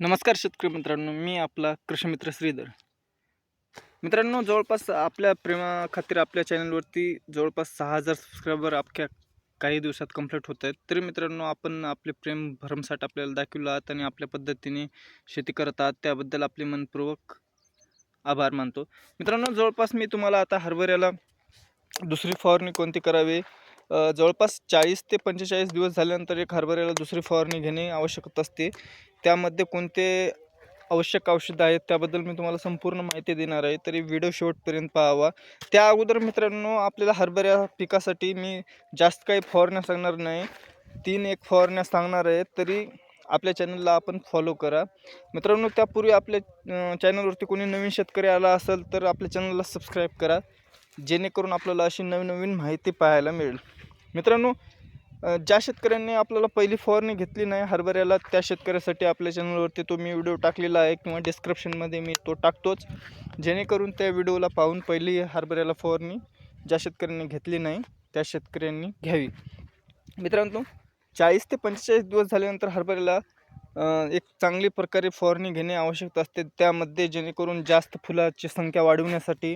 नमस्कार शेतकरी मित्रांनो मी आपला कृषी मित्र श्रीधर. मित्रांनो जवळपास आपल्या प्रेमा खातीर आपल्या चॅनलवरती जवळपास सहा हजार सबस्क्रायबर अख्ख्या काही दिवसात कंप्लीट होत आहेत. तरी मित्रांनो आपण आपले प्रेम भरमसाठ आपल्याला दाखविलं आहात आणि आपल्या पद्धतीने शेती करत आहात त्याबद्दल आपले मनपूर्वक आभार मानतो. मित्रांनो जवळपास मी तुम्हाला आता हरभऱ्याला दुसरी फवारणी कोणती करावी जवळपास चाळीस ते पंचेचाळीस दिवस झाल्यानंतर एक हरभऱ्याला दुसरी फवारणी घेणे आवश्यक असते. त्यामध्ये कोणते आवश्यक औषधं आहेत त्याबद्दल मी तुम्हाला संपूर्ण माहिती देणार आहे. तरी व्हिडिओ शेवटपर्यंत पाहावा. त्या अगोदर मित्रांनो आपल्याला हरभऱ्या पिकासाठी मी जास्त काही फवारण्या सांगणार नाही. तीन एक फवारण्या सांगणार आहे. तरी आपल्या चॅनलला आपण फॉलो करा. मित्रांनो त्यापूर्वी आपल्या चॅनलवरती कोणी नवीन शेतकरी आला असेल तर आपल्या चॅनलला सबस्क्राईब करा. जेणेकरून आपल्याला अशी नवीन नवीन माहिती पाहायला मिळेल. मित्रांनो ज्या शेतकऱ्यांनी आपल्याला पहिली फवारणी घेतली नाही हरभऱ्याला त्या शेतकऱ्यासाठी आपल्या चॅनलवरती तो मी व्हिडिओ टाकलेला आहे किंवा डिस्क्रिप्शनमध्ये मी तो टाकतोच. जेणेकरून त्या व्हिडिओला पाहून पहिली हरभऱ्याला फवारणी ज्या शेतकऱ्यांनी घेतली नाही त्या शेतकऱ्यांनी घ्यावी. मित्रांनो चाळीस ते पंचेचाळीस दिवस झाल्यानंतर हरभऱ्याला एक चांगली प्रकारे फवारणी घेणे आवश्यक असते. त्यामध्ये जेणेकरून जास्त फुलाची संख्या वाढवण्यासाठी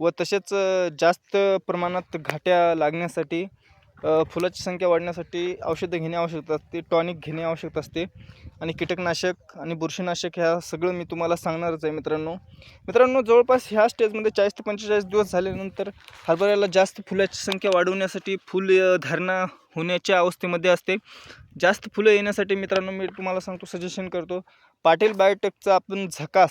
व तसेच जास्त प्रमाणात घाट्या लागण्यासाठी फुलाची संख्या वाढण्यासाठी औषधं घेणे आवश्यक असते टॉनिक घेणे आवश्यक असते आणि कीटकनाशक आणि बुरशीनाशक ह्या सगळं मी तुम्हाला सांगणारच आहे मित्रांनो. मित्रांनो जवळपास ह्या स्टेजमध्ये चाळीस ते पंचेचाळीस दिवस झाल्यानंतर हरभऱ्याला जास्त फुलाची संख्या वाढवण्यासाठी फुल धारणा होण्याच्या अवस्थेमध्ये असते. जास्त फुलं येण्यासाठी मित्रांनो मी तुम्हाला सांगतो सजेशन करतो. पाटील बायोटेकचा आपण झकास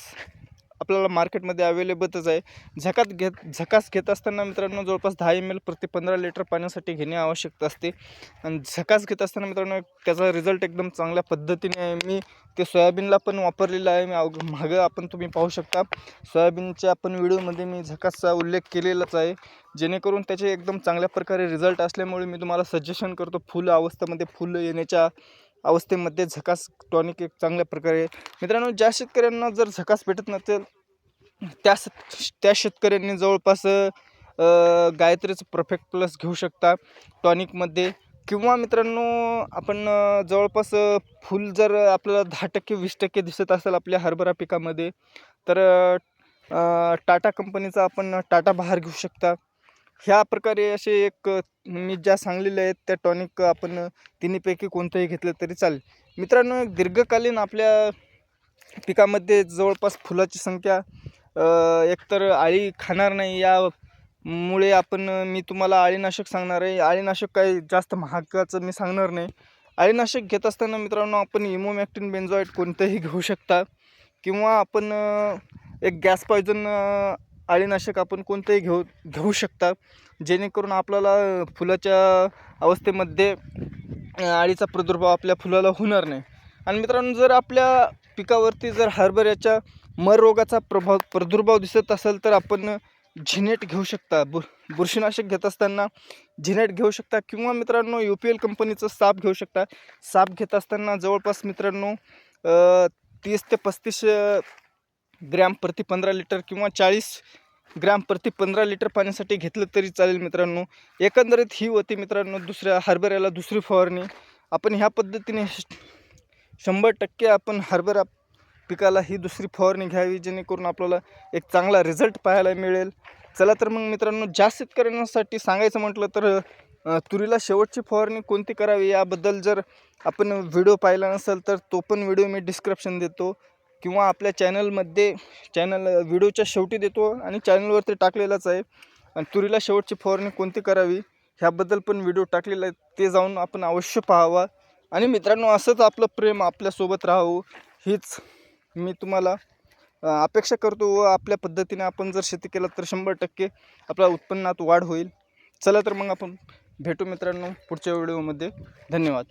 आपल्याला मार्केटमध्ये अवेलेबलच आहे. झकात घेत झकास घेत असताना मित्रांनो जवळपास दहा एम एल प्रति पंधरा लिटर पाण्यासाठी घेणे आवश्यक असते. आणि झकास घेत असताना मित्रांनो त्याचा रिझल्ट एकदम चांगल्या पद्धतीने आहे. मी ते सोयाबीनला पण वापरलेलं आहे. मी अवघ मागं आपण तुम्ही पाहू शकता. सोयाबीनच्या आपण व्हिडिओमध्ये मी झकासचा उल्लेख केलेलाच आहे. जेणेकरून त्याचे एकदम चांगल्या प्रकारे रिझल्ट असल्यामुळे मी तुम्हाला सजेशन करतो. फुल अवस्थेमध्ये फुलं येण्याच्या अवस्थेमध्ये झकास टॉनिक एक चांगल्या प्रकारे. मित्रांनो ज्या शेतकऱ्यांना जर झकास भेटत नसेल त्या त्या शेतकऱ्यांनी जवळपास गायत्रीचं परफेक्ट प्लस घेऊ शकता टॉनिकमध्ये किंवा मित्रांनो आपण जवळपास फुल जर आपल्याला दहा टक्के वीस टक्के दिसत असेल आपल्या हरभरा पिकामध्ये तर टाटा कंपनीचा आपण टाटा बहार घेऊ शकता. ह्या प्रकारे असे एक मी ज्या सांगलेल्या आहेत त्या टॉनिक आपण तिन्हीपैकी कोणतंही घेतलं तरी चालेल. मित्रांनो एक दीर्घकालीन आपल्या पिकामध्ये जवळपास फुलाची संख्या एकतर आळी खाणार नाही यामुळे आपण मी तुम्हाला अळीनाशक सांगणार आहे. अळीनाशक काही जास्त महागाचं मी सांगणार नाही. अळीनाशक घेत असताना मित्रांनो आपण इमोमॅक्टिन बेन्झॉईट कोणतंही घेऊ शकता. किंवा आपण एक गॅस पॉयझन अळीनाशक आपण कोणतंही घेऊ घेऊ शकता. जेणेकरून आपल्याला फुलाच्या अवस्थेमध्ये अळीचा प्रादुर्भाव आपल्या फुलाला होणार नाही. आणि मित्रांनो जर आपल्या पिकावरती जर हरभऱ्याच्या मर रोगाचा प्रभाव प्रादुर्भाव दिसत असेल तर आपण झिनेट घेऊ शकता. बुर बुरशीनाशक घेत असताना झिनेट घेऊ शकता किंवा मित्रांनो यू पी एल कंपनीचं साप घेऊ शकता. साप घेत असताना जवळपास मित्रांनो तीस ते पस्तीस ग्रॅम प्रति पंधरा लिटर किंवा चाळीस ग्रॅम प्रति पंधरा लिटर पाण्यासाठी घेतलं तरी चालेल मित्रांनो. एकंदरीत ही होती मित्रांनो दुसऱ्या हरभऱ्याला दुसरी फवारणी. आपण ह्या पद्धतीने श- शंभर टक्के आपण हरभरा पिकाला ही दुसरी फवारणी घ्यावी जेणेकरून आपल्याला एक चांगला रिझल्ट पाहायला मिळेल. चला तर मग मित्रांनो ज्या शेतकऱ्यांसाठी सांगायचं म्हटलं तर तुरीला शेवटची फवारणी कोणती करावी याबद्दल जर आपण व्हिडिओ पाहिला नसेल तर तो पण व्हिडिओ मी डिस्क्रिप्शन देतो. किंवा आपल्या चॅनलमध्ये चॅनल व्हिडिओच्या शेवटी देतो आणि चॅनलवरती टाकलेलाच आहे. आणि तुरीला शेवटची फवारणी कोणती करावी ह्याबद्दल पण व्हिडिओ टाकलेला आहे. ते जाऊन आपण अवश्य पाहावा. आणि मित्रांनो असंच आपलं प्रेम आपल्यासोबत राहावं हीच मी तुम्हाला अपेक्षा करतो व आपल्या पद्धतीने आपण जर शेती केलं तर शंभर टक्के आपल्या उत्पन्नात वाढ होईल. चला तर मग आपण भेटू मित्रांनो पुढच्या व्हिडिओमध्ये. धन्यवाद.